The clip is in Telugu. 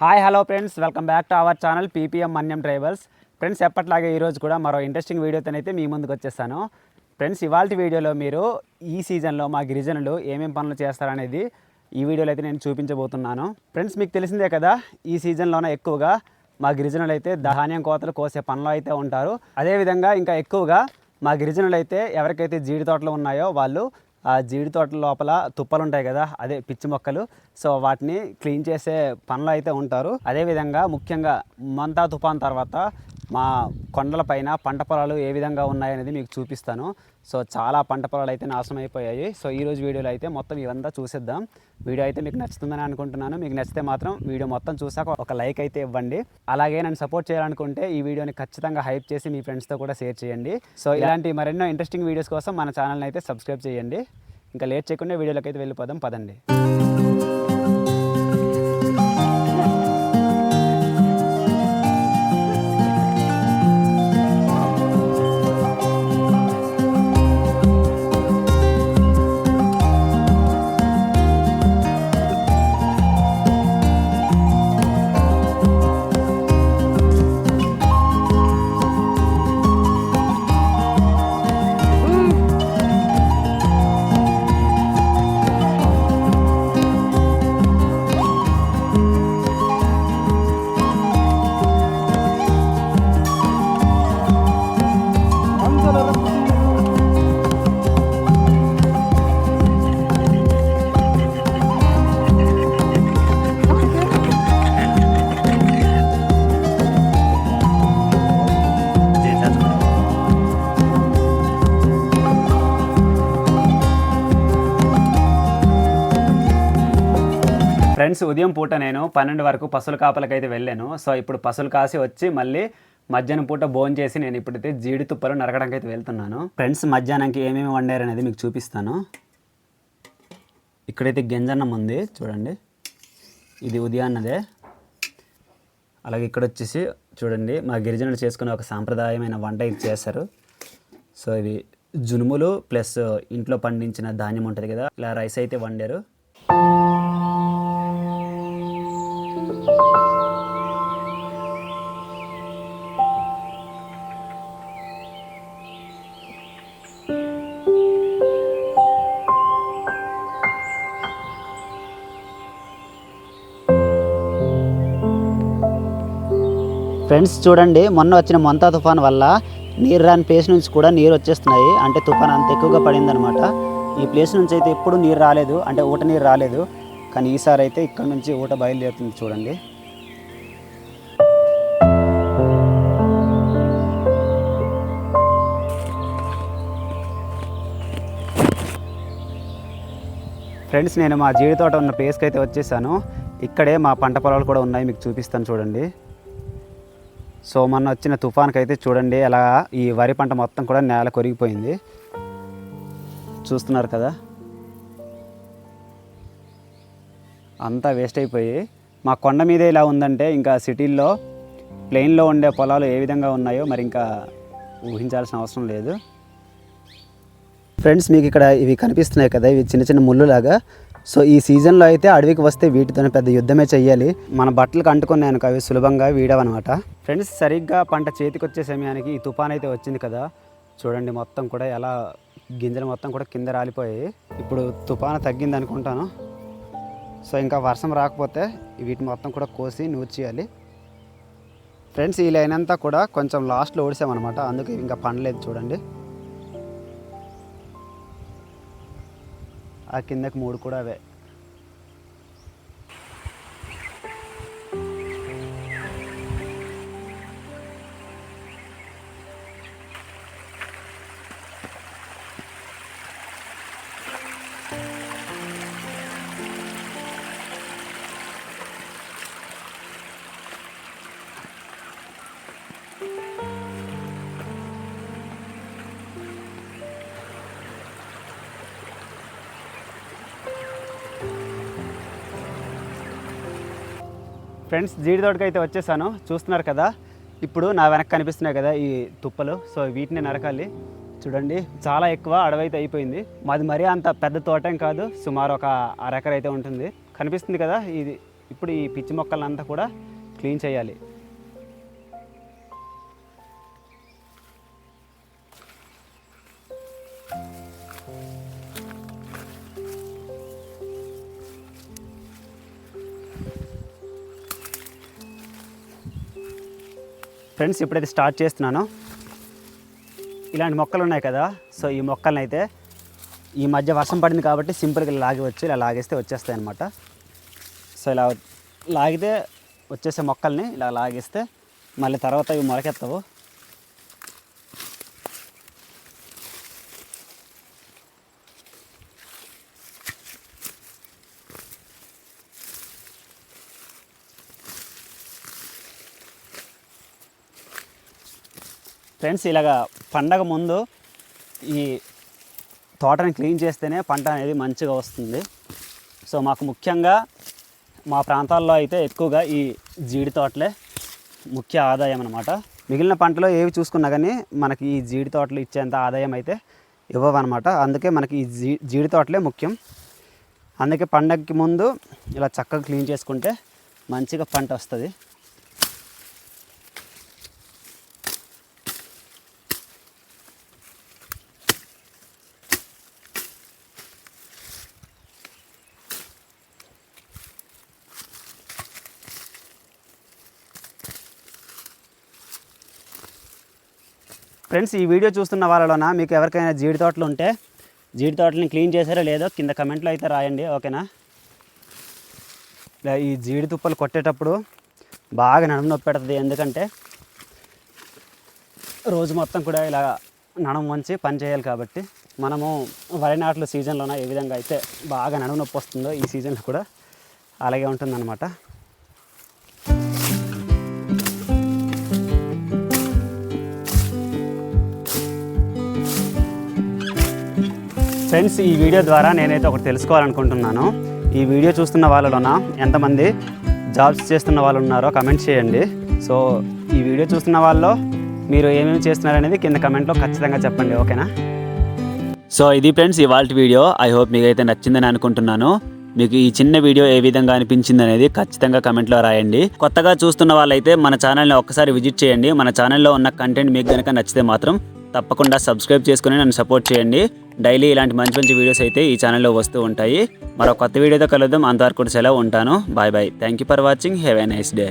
Hi hello friends welcome back to our channel PPM Manyam tribals friends ఎప్పట్లాగే ఈరోజు కూడా మరో ఇంట్రెస్టింగ్ వీడియోతోనైతే మీ ముందుకు వచ్చేస్తాను ఫ్రెండ్స్ ఇవాళ వీడియోలో మీరు ఈ సీజన్లో మా గిరిజనులు ఏమేమి పనులు చేస్తారనేది ఈ వీడియోలో అయితే నేను చూపించబోతున్నాను. ఫ్రెండ్స్ మీకు తెలిసిందే కదా ఈ సీజన్లోనే ఎక్కువగా మా గిరిజనులు అయితే ధాన్యం కోతలు కోసే పనులు అయితే ఉంటారు. అదేవిధంగా ఇంకా ఎక్కువగా మా గిరిజనులు అయితే ఎవరికైతే జీడి తోటలు ఉన్నాయో వాళ్ళు ఆ జీడి తోటల లోపల తుప్పలు ఉంటాయి కదా అదే పిచ్చి మొక్కలు. సో వాటిని క్లీన్ చేసే పనులు అయితే ఉంటారు. అదేవిధంగా ముఖ్యంగా మంతా తుఫాన్ తర్వాత మా కొండలపైన పంట పొలాలు ఏ విధంగా ఉన్నాయనేది మీకు చూపిస్తాను. సో చాలా పంట పొలాలు అయితే నాశనం అయిపోయాయి. సో ఈ రోజు వీడియోలో అయితే మొత్తం ఇవంతా చూసేద్దాం. వీడియో అయితే మీకు నచ్చుతుందని అనుకుంటున్నాను. మీకు నచ్చితే మాత్రం వీడియో మొత్తం చూసాక ఒక లైక్ అయితే ఇవ్వండి. అలాగే నన్ను సపోర్ట్ చేయాలనుకుంటే ఈ వీడియోని ఖచ్చితంగా హైప్ చేసి మీ ఫ్రెండ్స్తో కూడా షేర్ చేయండి. సో ఇలాంటి మరెన్నో ఇంట్రెస్టింగ్ వీడియోస్ కోసం మన ఛానల్ని అయితే సబ్స్క్రైబ్ చేయండి. ఇంకా లేట్ చేయకుండా వీడియోలోకి అయితే వెళ్ళిపోదాం. పదండి. ఫ్రెండ్స్ ఉదయం పూట నేను పన్నెండు వరకు పసుల కాపలకైతే వెళ్ళాను. సో ఇప్పుడు పసులు కాసి వచ్చి మళ్ళీ మధ్యాహ్నం పూట భోజనం చేసి నేను ఇప్పుడైతే జీడి తుప్పలు నరకడానికి అయితే వెళ్తున్నాను. ఫ్రెండ్స్ మధ్యాహ్నంకి ఏమేమి వండారు అనేది మీకు చూపిస్తాను. ఇక్కడైతే గింజన్నం ఉంది చూడండి. ఇది ఉదయాన్నదే. అలాగే ఇక్కడ వచ్చేసి చూడండి మా గిరిజనులు చేసుకునే ఒక సాంప్రదాయమైన వంట ఇది చేస్తారు సో ఇవి జునుములు ప్లస్ ఇంట్లో పండించిన ధాన్యం ఉంటుంది కదా ఇలా రైస్ అయితే వండారు. ఫ్రెండ్స్ చూడండి మొన్న వచ్చిన మొంతా తుఫాన్ వల్ల నీరు రాని ప్లేస్ నుంచి కూడా నీరు వచ్చేస్తున్నాయి. అంటే తుఫాన్ అంత ఎక్కువగా పడిందనమాట. ఈ ప్లేస్ నుంచి అయితే ఎప్పుడు నీరు రాలేదు. అంటే ఊట నీరు రాలేదు. కానీ ఈసారి అయితే ఇక్కడ నుంచి ఊట బయలుదేరుతుంది చూడండి. ఫ్రెండ్స్ నేను మా జీడి తోట ఉన్న ప్లేస్కి అయితే వచ్చేసాను. ఇక్కడే మా పంట పొలాలు కూడా ఉన్నాయి మీకు చూపిస్తాను చూడండి. సో మొన్న వచ్చిన తుఫాన్కి అయితే చూడండి అలా ఈ వరి పంట మొత్తం కూడా నేల కొరిగిపోయింది. చూస్తున్నారు కదా? అంతా వేస్ట్ అయిపోయి మా కొండ మీద ఇలా ఉందంటే ఇంకా సిటీల్లో ప్లెయిన్లో ఉండే పొలాలు ఏ విధంగా ఉన్నాయో మరి ఇంకా ఊహించాల్సిన అవసరం లేదు. ఫ్రెండ్స్ మీకు ఇక్కడ ఇవి కనిపిస్తున్నాయి కదా ఇవి చిన్న చిన్న ముళ్ళులాగా. సో ఈ సీజన్లో అయితే అడవికి వస్తే వీటితోనే పెద్ద యుద్ధమే చెయ్యాలి. మన బట్టలకు అంటుకున్నాను అవి సులభంగా వీడవన్నమాట. ఫ్రెండ్స్ సరిగ్గా పంట చేతికి వచ్చే సమయానికి ఈ తుఫాన్ అయితే వచ్చింది కదా. చూడండి మొత్తం కూడా ఎలా గింజలు మొత్తం కూడా కింద రాలిపోయాయి. ఇప్పుడు తుఫాను తగ్గింది అనుకుంటాను. సో ఇంకా వర్షం రాకపోతే వీటిని మొత్తం కూడా కోసి నూర్చేయాలి ఫ్రెండ్స్ ఈ లైన్ అంతా కూడా కొంచెం లాస్ట్లో ఓడిసామన్నమాట. అందుకే ఇంకా పండలేదు చూడండి. ఆ కిందకి మూడు కూడా అవే. ఫ్రెండ్స్ జీడి తోటకి అయితే వచ్చేసాను. చూస్తున్నారు కదా ఇప్పుడు నా వెనక కనిపిస్తున్నాయి కదా ఈ తుప్పలు. సో వీటిని నరకాలి. చూడండి చాలా ఎక్కువ అడవి అయితే అయిపోయింది. మాది మరీ అంత పెద్ద తోటం కాదు. సుమారు ఒక అరెకర్ అయితే ఉంటుంది. కనిపిస్తుంది కదా ఇది ఇప్పుడు ఈ పిచ్చి మొక్కలంతా కూడా క్లీన్ చేయాలి. ఫ్రెండ్స్ ఇప్పుడైతే స్టార్ట్ చేస్తున్నాను. ఇలాంటి మొక్కలు ఉన్నాయి కదా సో ఈ మొక్కలను అయితే ఈ మధ్య వర్షం పడింది కాబట్టి సింపుల్గా ఇలా లాగవచ్చు ఇలా లాగేస్తే వచ్చేస్తాయి అనమాట సో ఇలా లాగితే వచ్చేసే మొక్కల్ని ఇలా లాగేస్తే మళ్ళీ తర్వాత ఇవి మొలకెత్తవు. ఫ్రెండ్స్ ఇలాగా పండగ ముందు ఈ తోటని క్లీన్ చేస్తేనే పంట అనేది మంచిగా వస్తుంది. సో మాకు ముఖ్యంగా మా ప్రాంతాల్లో అయితే ఎక్కువగా ఈ జీడి తోటలే ముఖ్య ఆదాయం అనమాట మిగిలిన పంటలో ఏవి చూసుకున్నా కానీ మనకి ఈ జీడి తోటలు ఇచ్చేంత ఆదాయం అయితే ఇవ్వవన్నమాట. అందుకే మనకి ఈ జీ జీడి తోటలే ముఖ్యం. అందుకే పండగకి ముందు ఇలా చక్కగా క్లీన్ చేసుకుంటే మంచిగా పంట వస్తుంది. ఫ్రెండ్స్ ఈ వీడియో చూస్తున్న వాళ్ళలోన? మీకు ఎవరికైనా జీడి తోటలు ఉంటే జీడి తోటలని క్లీన్ చేశారో లేదో కింద కమెంట్లో అయితే రాయండి ఓకేనా? ఇలా ఈ జీడి తుప్పలు కొట్టేటప్పుడు బాగా నడుము నొప్పి పెడుతుంది. ఎందుకంటే రోజు మొత్తం కూడా ఇలా నడుము వంచి పని చేయాలి కాబట్టి మనము వరి నాట్ల సీజన్లోన ఏ విధంగా అయితే బాగా నడుము నొప్పి వస్తుందో ఈ సీజన్లో కూడా అలాగే ఉంటుందన్నమాట. ఫ్రెండ్స్ ఈ వీడియో ద్వారా నేనైతే ఒకటి తెలుసుకోవాలనుకుంటున్నాను. ఈ వీడియో చూస్తున్న వాళ్ళలోన ఎంతమంది జాబ్స్ చేస్తున్న వాళ్ళు ఉన్నారో కమెంట్ చేయండి. సో ఈ వీడియో చూస్తున్న వాళ్ళలో మీరు ఏమేమి చేస్తున్నారనేది కింద కమెంట్లో ఖచ్చితంగా చెప్పండి ఓకేనా? సో ఇది ఫ్రెండ్స్ ఇవాళ వీడియో. ఐ హోప్ మీకు అయితే నచ్చిందని అనుకుంటున్నాను. మీకు ఈ చిన్న వీడియో ఏ విధంగా అనిపించింది అనేది ఖచ్చితంగా కమెంట్లో రాయండి. కొత్తగా చూస్తున్న వాళ్ళైతే మన ఛానల్ని ఒక్కసారి విజిట్ చేయండి. మన ఛానల్లో ఉన్న కంటెంట్ మీకు కనుక నచ్చితే మాత్రం తప్పకుండా సబ్స్క్రైబ్ చేసుకుని నన్ను సపోర్ట్ చేయండి. డైలీ ఇలాంటి మంచి మంచి వీడియోస్ అయితే ఈ ఛానల్లో వస్తూ ఉంటాయి. మరో కొత్త వీడియోతో కలుద్దాం. అంతవరకు కూడా సెలవు ఉంటాను. Bye bye. Thank you for watching have a nice day